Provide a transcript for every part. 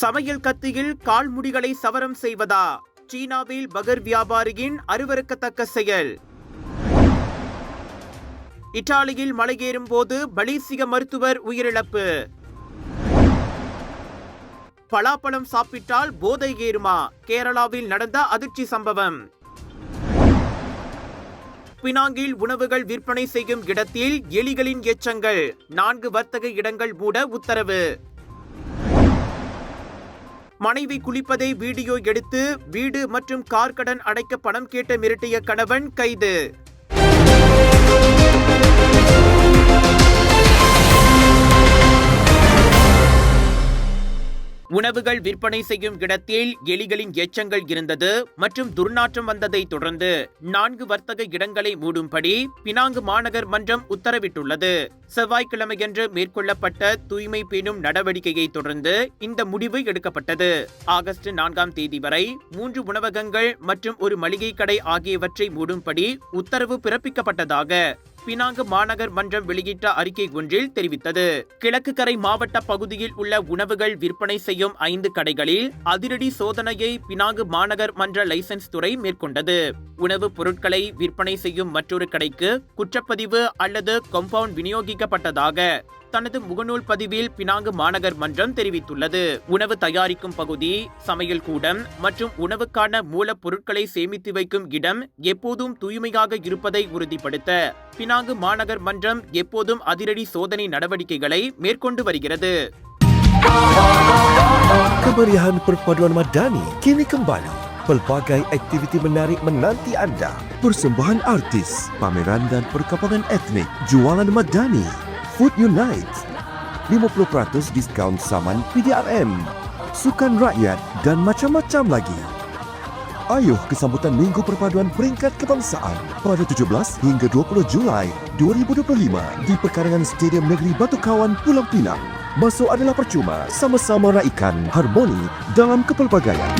சமையல் கத்தியில் கால்முடிகளை சவரம் செய்வதா? சீனாவில் பகர் வியாபாரியின் அருவருக்கத்தக்க செயல். இத்தாலியில் மலையேறும் போது பலீசிய மருத்துவர் உயிரிழப்பு. பலாப்பழம் சாப்பிட்டால் போதை ஏறுமா? கேரளாவில் நடந்த அதிர்ச்சி சம்பவம். பினாங்கில் உணவுகள் விற்பனை செய்யும் இடத்தில் எலிகளின் எச்சங்கள். நான்கு வர்த்தக இடங்கள் மூட உத்தரவு. மனைவி குளிப்பதை வீடியோ எடுத்து வீடு மற்றும் கார் கடன் அடைக்க பணம் கேட்ட மிரட்டிய கணவன் கைது. உணவுகள் விற்பனை செய்யும் இடத்தில் எலிகளின் எச்சங்கள் இருந்தது மற்றும் துர்நாற்றம் வந்ததை தொடர்ந்து நான்கு வர்த்தக இடங்களை மூடும்படி பினாங்கு மாநகர் மன்றம் உத்தரவிட்டுள்ளது. செவ்வாய்க்கிழமையன்று மேற்கொள்ளப்பட்ட தூய்மை பேணும் நடவடிக்கையை தொடர்ந்து இந்த முடிவு எடுக்கப்பட்டது. ஆகஸ்ட் நான்காம் தேதி வரை மூன்று உணவகங்கள் மற்றும் ஒரு மளிகை கடை ஆகியவற்றை மூடும்படி உத்தரவு பிறப்பிக்கப்பட்டதாக பினாங்கு மாநகர் மன்றம் வெளியிட்ட அறிக்கை ஒன்றில் தெரிவித்தது. கிழக்கு கரை மாவட்ட பகுதியில் உள்ள உணவுகள் விற்பனை செய்யும் ஐந்து கடைகளில் அதிரடி சோதனையை பினாங்கு மாநகர் மன்ற லைசன்ஸ் துறை மேற்கொண்டது. உணவுப் பொருட்களை விற்பனை செய்யும் மற்றொரு கடைக்கு குற்றப்பதிவு அல்லது கம்பவுண்ட் விநியோகிக்கப்பட்டதாக தனது முகநூல் பதிவில் பினாங்கு மாநகர் மன்றம் தெரிவித்துள்ளது உணவு தயாரிக்கும் பகுதி சமையல் கூடம் மற்றும் உணவுக்கான மூலப்பொருட்களை சேமித்து வைக்கும் இடம் எப்போதும் தூய்மையாக இருப்பதை உறுதிப்படுத்த பினாங்கு மாநகர் மன்றம் எப்போதும் அதிரடி சோதனை நடவடிக்கைகளை மேற்கொண்டு வருகிறது Kemeriahan perpaduan Madani kini kembali. Pelbagai aktiviti menarik menanti anda. Persembahan artis, pameran dan perkampungan etnik, jualan Madani, Food Unite, 50% diskaun saman PDRM, sukan rakyat dan macam-macam lagi. Ayuh ke sambutan Minggu Perpaduan Peringkat Kebangsaan pada 17 hingga 20 Julai 2025 di perkarangan Stadium Negeri Batu Kawan Pulau Pinang. Masuk adalah percuma, sama-sama raikan harmoni dalam kepelbagaian.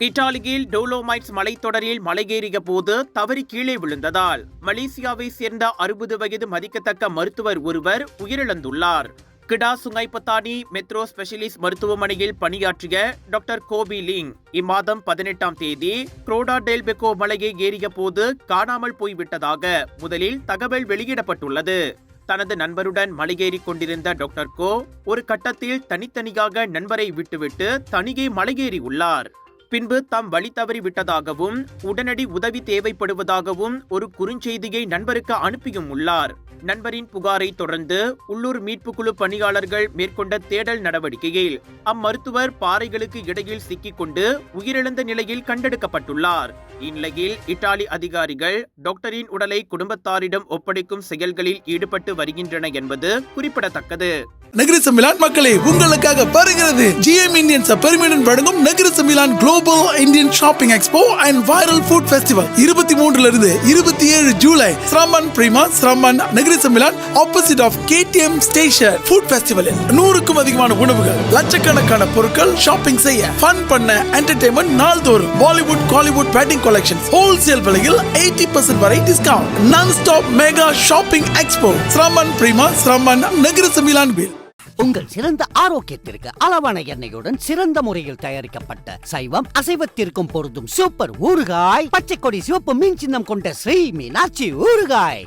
இத்தாலியில் டோலோமைட்ஸ் மலைத்தொடரில் மலையேறிய போது தவறி கீழே விழுந்ததால் மலேசியாவை சேர்ந்த அறுபது வயது மதிக்கத்தக்க மருத்துவர் ஒருவர் உயிரிழந்துள்ளார். கிடா சுங்கைப்பத்தானி மெட்ரோ ஸ்பெஷலிஸ்ட் மருத்துவமனையில் பணியாற்றிய டாக்டர் கோபி லிங் இம்மாதம் பதினெட்டாம் தேதி குரோடா டெல்பெக்கோ மலையை ஏறிய போது காணாமல் போய்விட்டதாக முதலில் தகவல் வெளியிடப்பட்டுள்ளது. தனது நண்பருடன் மலையேறி கொண்டிருந்த டாக்டர் கோ ஒரு கட்டத்தில் தனித்தனியாக நண்பரை விட்டுவிட்டு தனியே மலையேறி உள்ளார் பின்பு தாம் வழி தவறி விட்டதாகவும் உடனடி உதவி தேவைப்படுவதாகவும் ஒரு குறுஞ்செய்தியை நண்பருக்கு அனுப்பியும் உள்ளார். நண்பரின் புகாரை தொடர்ந்து உள்ளூர் மீட்புக்குழு பணியாளர்கள் மேற்கொண்ட தேடல் நடவடிக்கையில் அம்மருத்துவர் பாறைகளுக்கு இடையில் சிக்கிக்கொண்டு உயிரிழந்த நிலையில் கண்டெடுக்கப்பட்டுள்ளார். இந்நிலையில் இத்தாலி அதிகாரிகள் டாக்டரின் உடலை குடும்பத்தாரிடம் ஒப்படைக்கும் செயல்களில் ஈடுபட்டு வருகின்றன என்பது குறிப்பிடத்தக்கது. நகர சமிலான் மக்களே உங்களுக்காக வருகிறது ஜிஎம் இந்தியன்ஸ் பெருமையுடன் வழங்கும் Negeri Sembilan global Indian shopping expo and viral food festival இருபத்தி மூன்றுல இருந்து இருபத்தி ஏழு July. Seremban Prima Seremban Negeri Sembilan opposite of KTM station food ஃபெஸ்டிவலில் நூறுக்கும் அதிகமான உணவுகள் லட்சக்கணக்கான பொருட்கள் ஷாப்பிங் செய்ய ஃபன் பண்ண என்டர்டைன்மெண்ட் நாள்தோறும் பாலிவுட் காலிவுட் பேட்டிங் கலெக்ஷன் ஹோல்சேல் விலையில் எயிட்டி பர்சன்ட் வரை discount non stop mega shopping expo Seremban Prima Seremban Negeri Sembilan will. உங்கள் சிறந்த ஆரோக்கியத்திற்கு அளவான எண்ணெயுடன் சிறந்த முறையில் தயாரிக்கப்பட்ட சைவம் அசைவத்திற்கும் பொருந்தும் சூப்பர் ஊறுகாய் பச்சை கொடி சிவப்பு மீன் சின்னம் கொண்ட ஸ்ரீ மீனாட்சி ஊறுகாய்.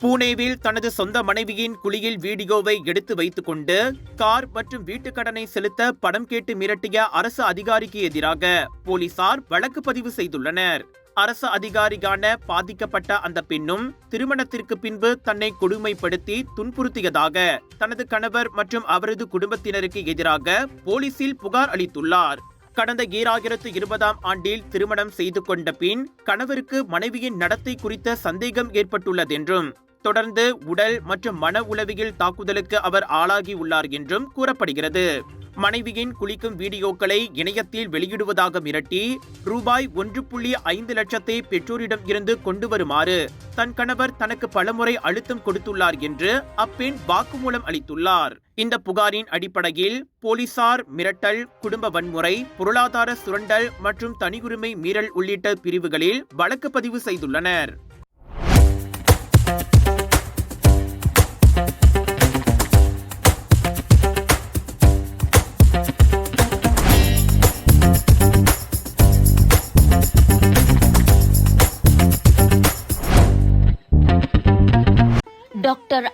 பூனேவில் தனது சொந்த மனைவியின் குழியில் வீடியோவை எடுத்து வைத்துக்கொண்டு கார் மற்றும் வீட்டுக் கடனை செலுத்த பணம் கேட்டு மிரட்டிய அரசு அதிகாரிக்கு எதிராக போலீசார் வழக்கு பதிவு செய்துள்ளனர். அரசு அதிகாரியான பாதிக்கப்பட்ட அந்த பெண்ணும் திருமணத்திற்கு பின்பு தன்னை கொடுமைப்படுத்தி துன்புறுத்தியதாக தனது கணவர் மற்றும் அவரது குடும்பத்தினருக்கு எதிராக போலீசில் புகார் அளித்துள்ளார். கடந்த ஈராயிரத்து இருபதாம் ஆண்டில் திருமணம் செய்து கொண்ட பின் கணவருக்கு மனைவியின் நடத்தை குறித்த சந்தேகம் ஏற்பட்டுள்ளதென்றும் தொடர்ந்து உடல் மற்றும் மன உளவியல் தாக்குதலுக்கு அவர் ஆளாகியுள்ளார் என்றும் கூறப்படுகிறது. மனைவியின் குளிக்கும் வீடியோக்களை இணையத்தில் வெளியிடுவதாக மிரட்டி ரூபாய் ஒன்று புள்ளி ஐந்து லட்சத்தை பெற்றோரிடம் இருந்து கொண்டு வருமாறு தன் கணவர் தனக்கு பலமுறை அழுத்தம் கொடுத்துள்ளார் என்று அப்பெண் வாக்குமூலம் அளித்துள்ளார். இந்த புகாரின் அடிப்படையில் போலீசார் மிரட்டல் குடும்ப வன்முறை பொருளாதார சுரண்டல் மற்றும் தனியுரிமை மீறல் உள்ளிட்ட பிரிவுகளில் வழக்கு பதிவு செய்துள்ளனர்.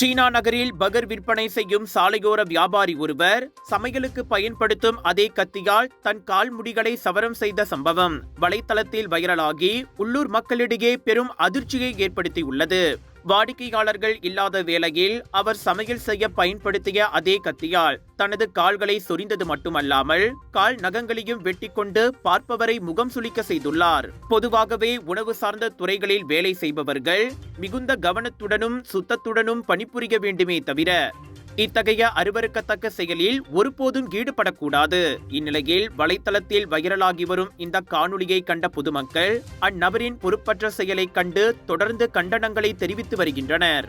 சீனா நகரில் பகர் விற்பனை செய்யும் சாலையோர வியாபாரி ஒருவர் சமையலுக்கு பயன்படுத்தும் அதே கத்தியால் தன் கால் முடிகளை சவரம் செய்த சம்பவம். வலைத்தளத்தில் வைரலாகி உள்ளூர் மக்களிடையே பெரும் அதிர்ச்சியை ஏற்படுத்தியுள்ளது. வாடிக்கையாளர்கள் இல்லாத வேளையில் அவர் சமையல் செய்ய பயன்படுத்திய அதே கத்தியால் தனது கால்களை சொரிந்தது மட்டுமல்லாமல் கால் நகங்களையும் வெட்டிக்கொண்டு பார்ப்பவரை முகம் சுளிக்க செய்துள்ளார். பொதுவாகவே உணவு சார்ந்த துறைகளில் வேலை செய்பவர்கள் மிகுந்த கவனத்துடனும் சுத்தத்துடனும் பணிபுரிய வேண்டுமே தவிர இத்தகைய அருவருக்கத்தக்க செயலில் ஒருபோதும் ஈடுபடக்கூடாது. இந்நிலையில் வலைத்தளத்தில் வைரலாகி வரும் இந்த காணொலியை கண்ட பொதுமக்கள் அந்நபரின் பொறுப்பற்ற செயலை கண்டு தொடர்ந்து கண்டனங்களை தெரிவித்து வருகின்றனர்.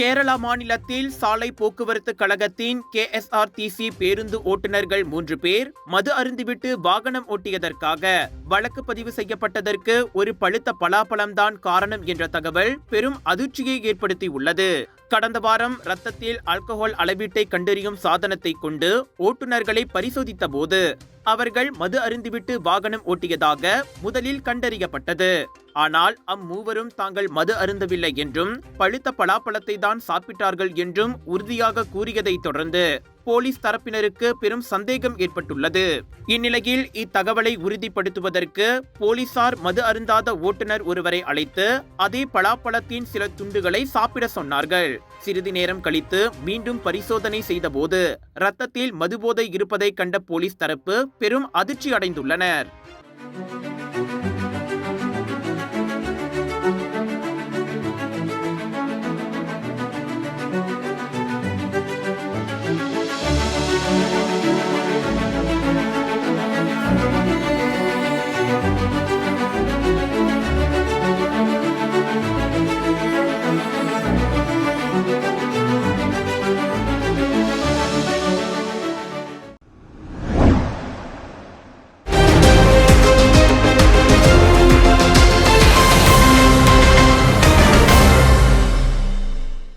கேரளா மாநிலத்தில் சாலை போக்குவரத்து கழகத்தின் கேஎஸ்ஆர்டிசி பேருந்து ஓட்டுநர்கள் மூன்று பேர் மது அருந்திவிட்டு வாகனம் ஓட்டியதற்காக வழக்கு பதிவு செய்யப்பட்டதற்கு ஒரு பழுத்த பலாப்பழம்தான் காரணம் என்ற தகவல் பெரும் அதிர்ச்சியை ஏற்படுத்தியுள்ளது. கடந்த வாரம் ரத்தத்தில் ஆல்கஹால் அளவீட்டை கண்டறியும் சாதனத்தை கொண்டு ஓட்டுநர்களை பரிசோதித்த போது அவர்கள் மது அருந்திவிட்டு வாகனம் ஓட்டியதாக முதலில் கண்டறியப்பட்டது. ஆனால் அம்மூவரும் தாங்கள் மது அருந்தவில்லை என்றும் பழுத்த பலாப்பழத்தை தான் சாப்பிட்டார்கள் என்றும் உறுதியாக கூறியதைத் தொடர்ந்து போலீஸ் தரப்பினருக்கு பெரும் சந்தேகம் ஏற்பட்டுள்ளது. இந்நிலையில் இத்தகவலை உறுதிப்படுத்துவதற்கு போலீசார் மது அருந்தாத ஓட்டுநர் ஒருவரை அழைத்து அதே பலாப்பழத்தின் சில துண்டுகளை சாப்பிட சொன்னார்கள். சிறிது நேரம் கழித்து மீண்டும் பரிசோதனை செய்தபோது ரத்தத்தில் மதுபோதை இருப்பதை கண்ட போலீஸ் தரப்பு பெரும் அதிர்ச்சி அடைந்துள்ளனர்